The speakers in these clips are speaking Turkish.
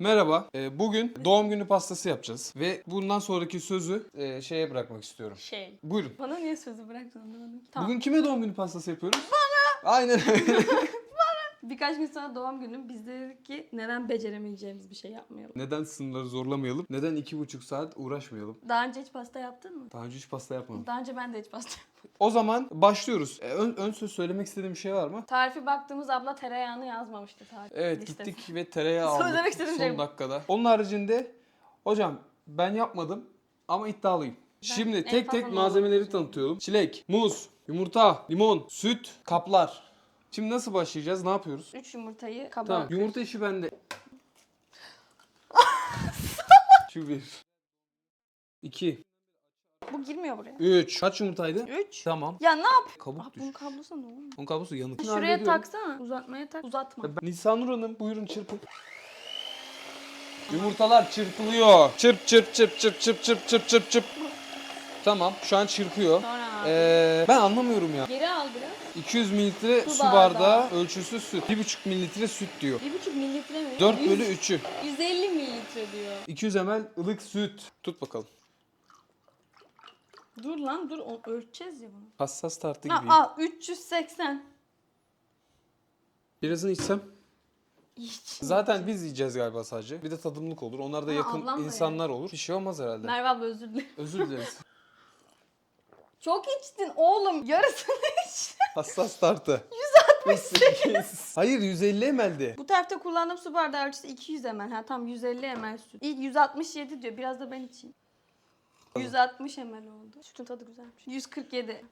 Merhaba. Ee, bugün doğum günü pastası yapacağız. Ve bundan sonraki sözü e, şeye bırakmak istiyorum. Şey. Buyurun. Bana niye sözü bıraktın anlamadım. Tamam. Bugün kime doğum günü pastası yapıyoruz? Bana. Aynen öyle. Birkaç gün sonra doğum günüm. Biz de dedik ki neden beceremeyeceğimiz bir şey yapmayalım. Neden sınırları zorlamayalım? Neden iki buçuk saat uğraşmayalım? Daha önce hiç pasta yaptın mı? Daha önce hiç pasta yapmadım. Daha önce ben de hiç pasta yapmadım. O zaman başlıyoruz. Ee, ön, ön söz söylemek istediğim bir şey var mı? Tarifi baktığımız abla tereyağını yazmamıştı tarif Evet listesi. gittik ve tereyağı aldık Söylemek istediğim son şey bu. dakikada. Onun haricinde hocam ben yapmadım ama iddialıyım. Şimdi en tek tek malzemeleri malzeme tanıtıyorum. Çilek, muz, yumurta, limon, süt, kaplar. Şimdi nasıl başlayacağız? Ne yapıyoruz? 3 yumurtayı kaba Tamam. Yumurta işi bende. Şu bir. İki. Bu girmiyor buraya. Üç. Kaç yumurtaydı? 3. Tamam. Ya ne yap? Kabuk düş. bunun kablosu ne oğlum? Onun kablosu yanık. Şuraya Hallediyorum. taksana. Uzatmaya tak. Uzatma. Ben- Nisan Nur Hanım buyurun çırpın. Yumurtalar çırpılıyor. Çırp çırp çırp çırp çırp çırp çırp çırp çırp. Tamam şu an çırpıyor. Sonra Ee, ben anlamıyorum ya. geri al biraz. 200 mililitre Su su bardağı. bardağı ölçüsü süt. 1,5 mililitre süt diyor. 1,5 mililitre mi? 4 Yüz- bölü 3'ü. 150 mililitre diyor. 200 ml ılık süt. Tut bakalım. Dur lan dur o- ölçeceğiz ya bunu. Hassas tartı Ha, gibi. al 380. Birazını içsem. İç. Zaten biz yiyeceğiz galiba sadece. Bir de tadımlık olur. Onlar da Ha, yakın ablam da insanlar olur. Bir şey olmaz herhalde. Merve abla özür dilerim. Özür dileriz. Çok içtin oğlum. Yarısını iç. Hassas tartı. 168. Hayır 150 ml'di. Bu tarifte kullandığım su bardağı ölçüsü 200 ml. Ha tam 150 ml süt. İlk 167 diyor. Biraz da ben içeyim. 160 ml oldu. Sütün tadı güzelmiş. 147.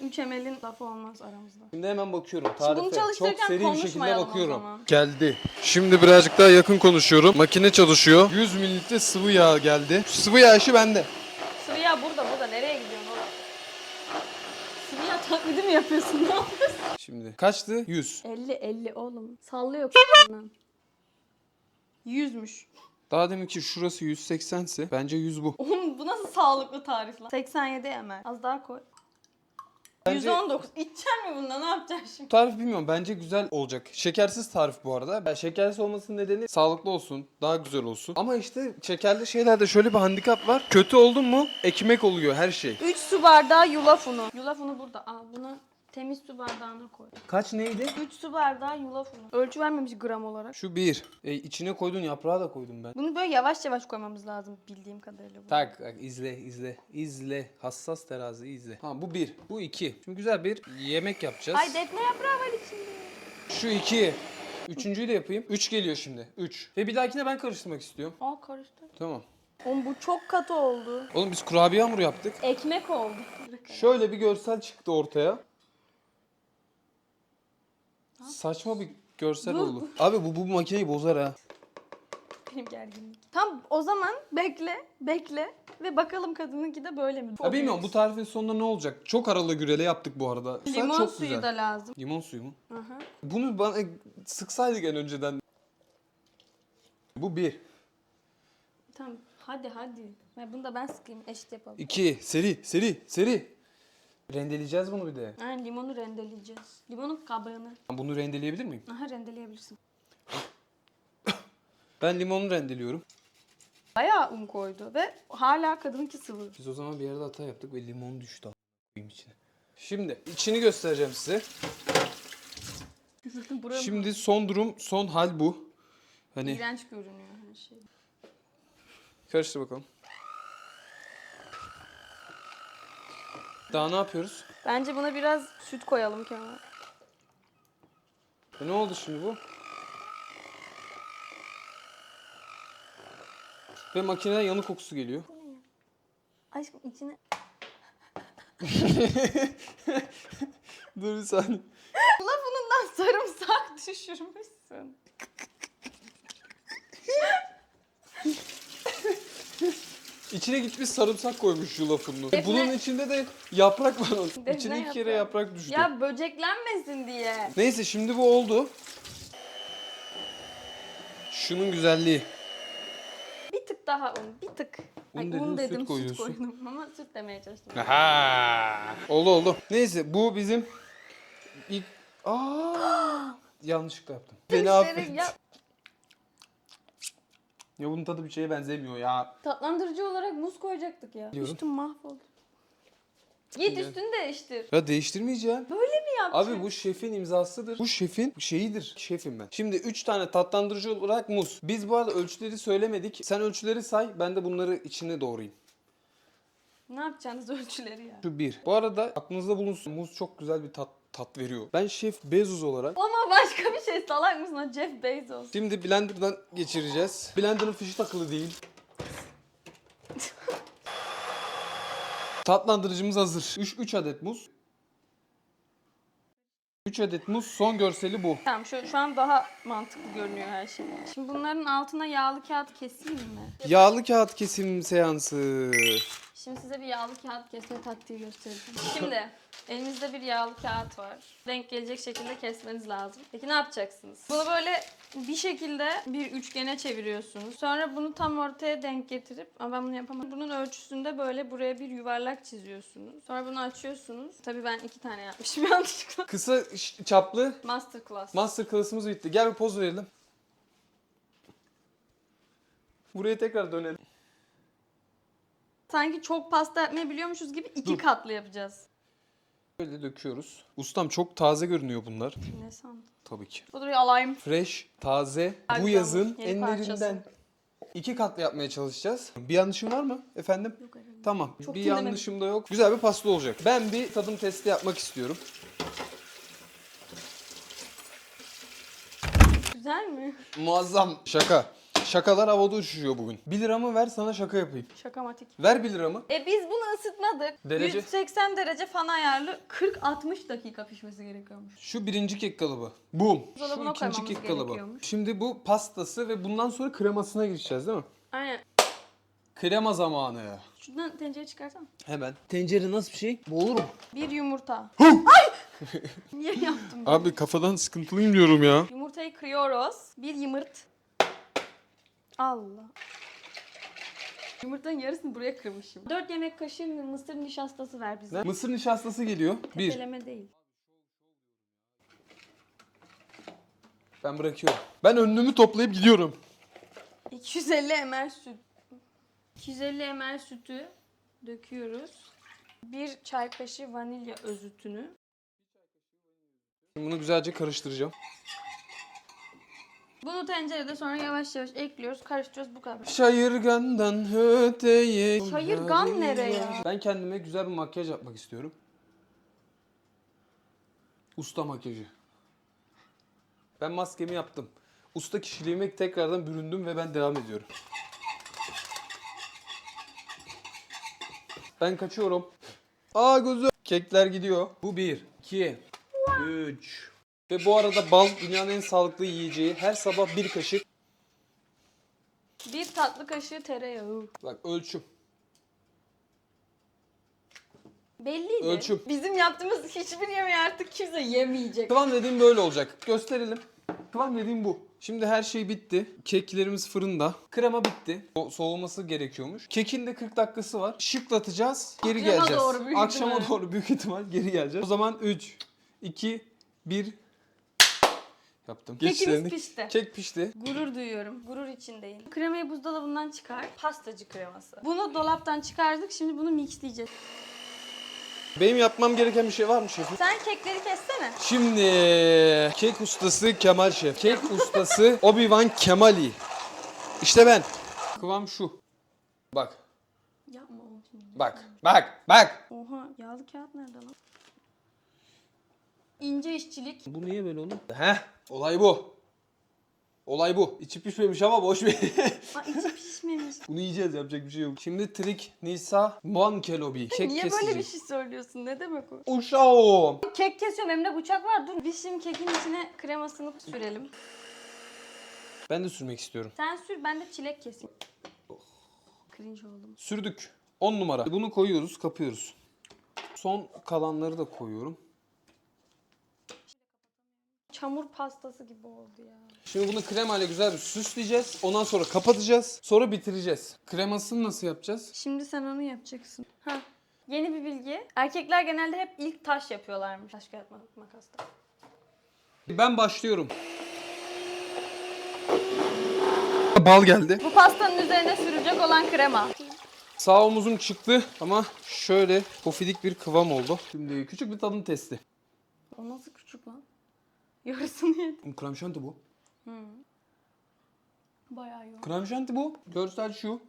3 ml'in lafı olmaz aramızda. Şimdi hemen bakıyorum Şimdi bunu tarife. çalıştırırken Çok seri bir şekilde konuşmayalım o bakıyorum. zaman. Geldi. Şimdi birazcık daha yakın konuşuyorum. Makine çalışıyor. 100 mililitre sıvı yağ geldi. Sıvı yağ işi bende. Sıvı yağ burada burada. Nereye gidiyorsun oğlum? Yağ taklidi mi yapıyorsun? Ne yapıyorsun? Şimdi kaçtı? 100. 50 50 oğlum. Sallıyor k***dan. 100'müş. Daha demin ki şurası 180 ise bence 100 bu. Oğlum bu nasıl sağlıklı tarif lan? 87 ml. Az daha koy. Bence- 119. İçecek mi bunda? Ne yapacaksın şimdi? Tarif bilmiyorum bence güzel olacak. Şekersiz tarif bu arada. Yani şekersiz olmasının nedeni sağlıklı olsun, daha güzel olsun. Ama işte şekerli şeylerde şöyle bir handikap var. Kötü oldun mu ekmek oluyor her şey. 3 su bardağı yulaf unu. Yulaf unu burada. Al bunu temiz su bardağına koy. Kaç neydi? 3 su bardağı yulaf unu. Ölçü vermemiş gram olarak. Şu bir. E, içine koyduğun yaprağı da koydum ben. Bunu böyle yavaş yavaş koymamız lazım bildiğim kadarıyla. bu. Tak, tak izle izle izle hassas terazi izle. Ha bu bir, bu iki. Şimdi güzel bir yemek yapacağız. Ay defne yaprağı var içinde. Şu iki. Üçüncüyü de yapayım. Üç geliyor şimdi. Üç. Ve bir dahakine ben karıştırmak istiyorum. Aa karıştı. Tamam. Oğlum bu çok katı oldu. Oğlum biz kurabiye hamuru yaptık. Ekmek oldu. Şöyle bir görsel çıktı ortaya. Saçma bir görsel oldu. Abi bu bu makineyi bozar ha. Benim gerginlik. Tam o zaman bekle, bekle ve bakalım kadınınki de böyle mi? Ya bilmiyorum bu tarifin sonunda ne olacak? Çok aralı gürele yaptık bu arada. Limon çok suyu güzel. da lazım. Limon suyu mu? Aha. Bunu bana sıksaydık en önceden. Bu bir. Tamam hadi hadi. Ya bunu da ben sıkayım eşit yapalım. İki. Seri, seri, seri. Rendeleyeceğiz bunu bir de. Aynen limonu rendeleyeceğiz. Limonun kabuğunu. Bunu rendeleyebilir miyim? Aha rendeleyebilirsin. Ben limonu rendeliyorum. Bayağı un koydu ve hala kadınınki sıvı. Biz o zaman bir yerde hata yaptık ve limon düştü a**ayım içine. Şimdi içini göstereceğim size. Buraya Şimdi son durum, son hal bu. Hani İğrenç görünüyor her şey. karıştır bakalım. Daha ne yapıyoruz? Bence buna biraz süt koyalım Kemal. E ne oldu şimdi bu? Ve makineden yanık kokusu geliyor. Aşkım içine... Dur bir saniye. Lafunundan sarımsak düşürmüşsün. İçine gitmiş sarımsak koymuş yulafını. Defne- Bunun içinde de yaprak var. onun. Defne İçine iki kere yaprağı. yaprak düştü. Ya böceklenmesin diye. Neyse şimdi bu oldu. Şunun güzelliği. Bir tık daha un, bir tık. Un Ay, dedin, un süt dedim, süt, koyuyorsun. koydum ama süt demeye çalıştım. Aha. Oldu oldu. Neyse bu bizim ilk... Aa! Yanlışlıkla yaptım. Beni affet. ya- Ya bunun tadı bir şeye benzemiyor ya. Tatlandırıcı olarak muz koyacaktık ya. Biliyorum. Üstüm mahvoldu. Git üstünü değiştir. Ya değiştirmeyeceğim. Böyle mi yapacaksın? Abi bu şefin imzasıdır. Bu şefin şeyidir. Şefim ben. Şimdi 3 tane tatlandırıcı olarak muz. Biz bu arada ölçüleri söylemedik. Sen ölçüleri say. Ben de bunları içine doğrayayım. Ne yapacaksınız ölçüleri ya? Şu bir. Bu arada aklınızda bulunsun. Muz çok güzel bir tat tat veriyor. Ben Şef Bezos olarak Ama başka bir şey salak mısın o Jeff Bezos? Şimdi blenderdan geçireceğiz. Blenderın fişi takılı değil. Tatlandırıcımız hazır. 3 3 adet muz. 3 adet muz. Son görseli bu. Tamam şu, şu an daha mantıklı görünüyor her şey. Şimdi bunların altına yağlı kağıt keseyim mi? Yağlı kağıt kesim seansı. Şimdi size bir yağlı kağıt kesme taktiği göstereceğim. Şimdi elinizde bir yağlı kağıt var. Denk gelecek şekilde kesmeniz lazım. Peki ne yapacaksınız? Bunu böyle bir şekilde bir üçgene çeviriyorsunuz. Sonra bunu tam ortaya denk getirip ama ben bunu yapamam. Bunun ölçüsünde böyle buraya bir yuvarlak çiziyorsunuz. Sonra bunu açıyorsunuz. Tabii ben iki tane yapmışım yanlışlıkla. Kısa ş- çaplı Masterclass. master class'ımız bitti. Gel bir poz verelim. Buraya tekrar dönelim. Sanki çok pasta yapmayı biliyormuşuz gibi iki Dur. katlı yapacağız. Böyle döküyoruz. Ustam çok taze görünüyor bunlar. Ne sandın? Tabii ki. Pudrayı alayım. Fresh, taze. Güzel Bu yazın yeni enlerinden parçası. iki katlı yapmaya çalışacağız. Bir yanlışım var mı efendim? Yok herhalde. Tamam. Çok bir dinlemedim. yanlışım da yok. Güzel bir pasta olacak. Ben bir tadım testi yapmak istiyorum. Güzel mi? Muazzam. Şaka. Şakalar havada uçuşuyor bugün. 1 liramı ver sana şaka yapayım. Şakamatik. Ver 1 liramı. E biz bunu ısıtmadık. Derece? 180 derece fan ayarlı 40-60 dakika pişmesi gerekiyormuş. Şu birinci kek kalıbı. Boom. Şu ikinci koymamız kek kalıbı. gerekiyormuş. Şimdi bu pastası ve bundan sonra kremasına geçeceğiz değil mi? Aynen. Krema zamanı. Şuradan tencere çıkarsana. Hemen. Tencere nasıl bir şey? Bu olur mu? Bir yumurta. Ay! Niye yaptım? Abi kafadan sıkıntılıyım diyorum ya. Yumurtayı kırıyoruz. Bir yumurt. Allah. Yumurtanın yarısını buraya kırmışım. 4 yemek kaşığı mısır nişastası ver bize. Mısır nişastası geliyor. Bir. Tepeleme değil. Ben bırakıyorum. Ben önlüğümü toplayıp gidiyorum. 250 ml süt. 250 ml sütü döküyoruz. Bir çay kaşığı vanilya özütünü. Şimdi bunu güzelce karıştıracağım. Bunu tencerede sonra yavaş yavaş ekliyoruz, karıştırıyoruz bu kadar. Şayırgandan öteye. Şayırgan nereye? Ben kendime güzel bir makyaj yapmak istiyorum. Usta makyajı. Ben maskemi yaptım. Usta kişiliğime tekrardan büründüm ve ben devam ediyorum. Ben kaçıyorum. Aa gözüm. Kekler gidiyor. Bu bir, iki, üç. Ve bu arada bal dünyanın en sağlıklı yiyeceği. Her sabah bir kaşık. Bir tatlı kaşığı tereyağı. Bak ölçüm. Belliydi. Ölçüm. Bizim yaptığımız hiçbir yemeği artık kimse yemeyecek. Kıvam dediğim böyle olacak. Gösterelim. Kıvam dediğim bu. Şimdi her şey bitti. Keklerimiz fırında. Krema bitti. O soğuması gerekiyormuş. Kekin de 40 dakikası var. Şıklatacağız. Geri Akşama geleceğiz. doğru büyük Akşama ihtimal. doğru büyük ihtimal geri geleceğiz. O zaman 3, 2, 1 yaptım. Kekimiz Geçişlerini- pişti. Kek pişti. Gurur duyuyorum. Gurur içindeyim. Kremayı buzdolabından çıkar. Pastacı kreması. Bunu dolaptan çıkardık. Şimdi bunu mixleyeceğiz. Benim yapmam gereken bir şey var mı şefim? Sen kekleri kessene. Şimdi kek ustası Kemal Şef. Kek ustası Obi-Wan Kemali. İşte ben. Kıvam şu. Bak. Yapma oğlum şimdi. Bak. Bak. Bak. Oha yağlı kağıt nerede lan? İnce işçilik. Bu niye böyle oğlum? Heh. Olay bu. Olay bu. İçi pişmemiş ama boş bir. Aa içi pişmemiş. Bunu yiyeceğiz yapacak bir şey yok. Şimdi trik Nisa Mon Kelobi. Kek Niye kesici. böyle bir şey söylüyorsun? Ne demek o? Uşağım. Kek kesiyorum elimde bıçak var. Dur. Biz şimdi kekin içine kremasını sürelim. Ben de sürmek istiyorum. Sen sür ben de çilek keseyim. Cringe oldum. Sürdük. 10 numara. Bunu koyuyoruz, kapıyoruz. Son kalanları da koyuyorum. Çamur pastası gibi oldu ya. Şimdi bunu kremayla güzel bir süsleyeceğiz. Ondan sonra kapatacağız. Sonra bitireceğiz. Kremasını nasıl yapacağız? Şimdi sen onu yapacaksın. Ha. Yeni bir bilgi. Erkekler genelde hep ilk taş yapıyorlarmış. Taş kağıt mak- makasla. Ben başlıyorum. Bal geldi. Bu pastanın üzerine sürülecek olan krema. Sağ omuzum çıktı ama şöyle pofidik bir kıvam oldu. Şimdi küçük bir tadım testi. O nasıl küçük lan? Yarısını yedim. Krem şanti bu. Bayağı yoğun. Krem şanti bu. Görsel şu.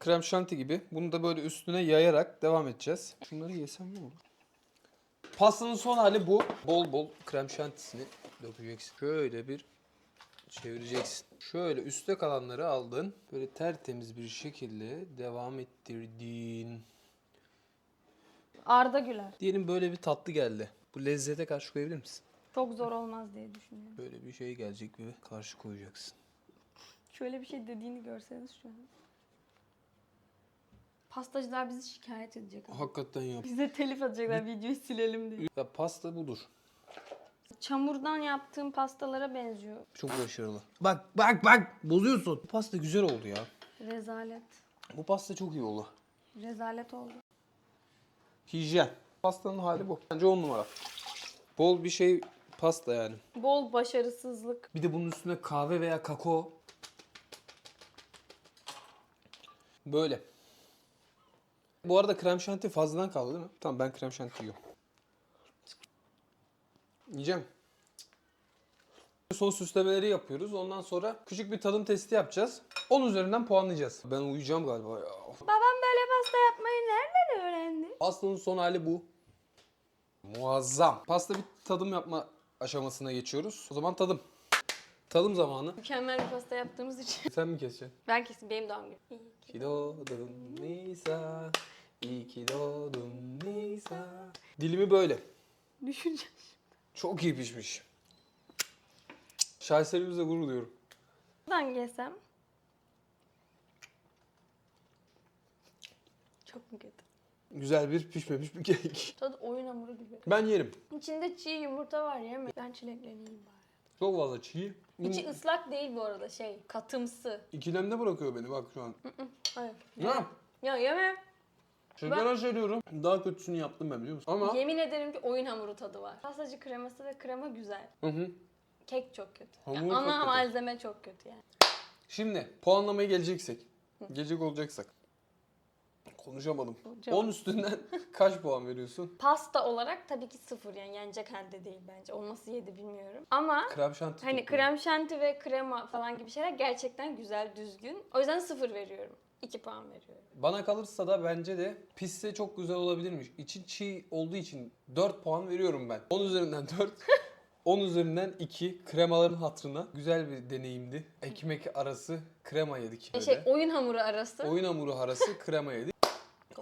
Krem şanti gibi. Bunu da böyle üstüne yayarak devam edeceğiz. Şunları yesem ne olur? Pastanın son hali bu. Bol bol krem şantisini dökeceksin. Şöyle bir çevireceksin. Şöyle üstte kalanları aldın. Böyle tertemiz bir şekilde devam ettirdin. Arda Güler. Diyelim böyle bir tatlı geldi. Bu lezzete karşı koyabilir misin? Çok zor olmaz diye düşünüyorum. Böyle bir şey gelecek ve karşı koyacaksın. Şöyle bir şey dediğini görseniz şu an. Pastacılar bizi şikayet edecek. ama. Hakikaten yap. Bize telif atacaklar videoyu silelim diye. Ya pasta budur. Çamurdan yaptığım pastalara benziyor. Çok başarılı. Bak bak bak bozuyorsun. Bu pasta güzel oldu ya. Rezalet. Bu pasta çok iyi oldu. Rezalet oldu. Hijyen. Pastanın hali bu. Bence on numara. Bol bir şey pasta yani. Bol başarısızlık. Bir de bunun üstüne kahve veya kakao. Böyle. Bu arada krem şanti fazladan kaldı değil mi? Tamam ben krem şanti yiyorum. Yiyeceğim. Son süslemeleri yapıyoruz. Ondan sonra küçük bir tadım testi yapacağız. 10 üzerinden puanlayacağız. Ben uyuyacağım galiba ya. Babam böyle pasta yapmayı nereden öğrendi? Pastanın son hali bu. Muazzam. Pasta bir tadım yapma aşamasına geçiyoruz. O zaman tadım. Tadım zamanı. Mükemmel bir pasta yaptığımız için. Sen mi keseceksin? Ben kesin benim doğum günüm. İyi. Ki doğdun Nisa. İyi ki doğdun Nisa. Dilimi böyle. Düşüneceğim. Çok iyi pişmiş. Şaheserimizle gurur duyuyorum. Buradan yesem. Çok mu kötü? Güzel bir pişmemiş bir kek. Tadı oyun hamuru gibi. Ben yerim. İçinde çiğ yumurta var ya. Ben çilekleneyim bari. Çok fazla çiğ. İçi ıslak değil bu arada şey. Katımsı. İkilemde bırakıyor beni bak şu an. Hayır. Ne? Ya yemem. Şeker söylüyorum. Daha kötüsünü yaptım ben biliyor musun? Ama... Yemin ederim ki oyun hamuru tadı var. Pastacı kreması ve krema güzel. Hı hı. Kek çok kötü. Hamur Ya çok ana kötü. malzeme çok kötü yani. Şimdi puanlamaya geleceksek. Gelecek olacaksak. Konuşamadım. Konuşamadım. 10 üstünden kaç puan veriyorsun? Pasta olarak tabii ki sıfır yani yenecek halde değil bence. O nasıl yedi bilmiyorum. Ama Krem şanti. hani krem şanti ve krema falan gibi şeyler gerçekten güzel, düzgün. O yüzden sıfır veriyorum. 2 puan veriyorum. Bana kalırsa da bence de pisse çok güzel olabilirmiş. İçi çiğ olduğu için 4 puan veriyorum ben. 10 üzerinden 4. 10 üzerinden 2 kremaların hatırına. Güzel bir deneyimdi. Ekmek arası krema yedik. Böyle. Şey oyun hamuru arası. Oyun hamuru arası krema yedik.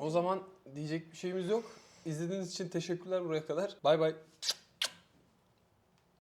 O zaman diyecek bir şeyimiz yok. İzlediğiniz için teşekkürler buraya kadar. Bay bay.